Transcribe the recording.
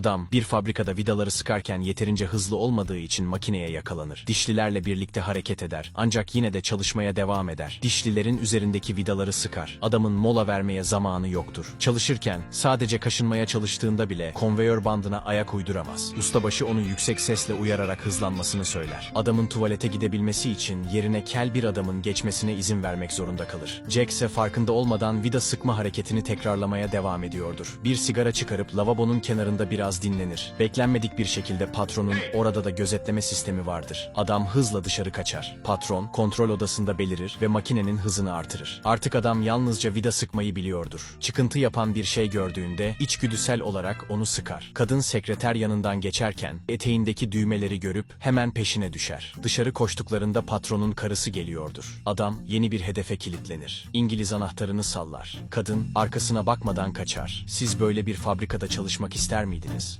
Adam bir fabrikada vidaları sıkarken yeterince hızlı olmadığı için makineye yakalanır. Dişlilerle birlikte hareket eder ancak yine de çalışmaya devam eder. Dişlilerin üzerindeki vidaları sıkar. Adamın mola vermeye zamanı yoktur. Çalışırken sadece kaşınmaya çalıştığında bile konveyör bandına ayak uyduramaz. Ustabaşı onu yüksek sesle uyararak hızlanmasını söyler. Adamın tuvalete gidebilmesi için yerine kel bir adamın geçmesine izin vermek zorunda kalır. Jack ise farkında olmadan vida sıkma hareketini tekrarlamaya devam ediyordur. Bir sigara çıkarıp lavabonun kenarında biraz dinlenir. Beklenmedik bir şekilde patronun orada da gözetleme sistemi vardır. Adam hızla dışarı kaçar. Patron kontrol odasında belirir ve makinenin hızını artırır. Artık adam yalnızca vida sıkmayı biliyordur. Çıkıntı yapan bir şey gördüğünde içgüdüsel olarak onu sıkar. Kadın sekreter yanından geçerken eteğindeki düğmeleri görüp hemen peşine düşer. Dışarı koştuklarında patronun karısı geliyordur. Adam yeni bir hedefe kilitlenir. İngiliz anahtarını sallar. Kadın arkasına bakmadan kaçar. Siz böyle bir fabrikada çalışmak ister miydiniz? business.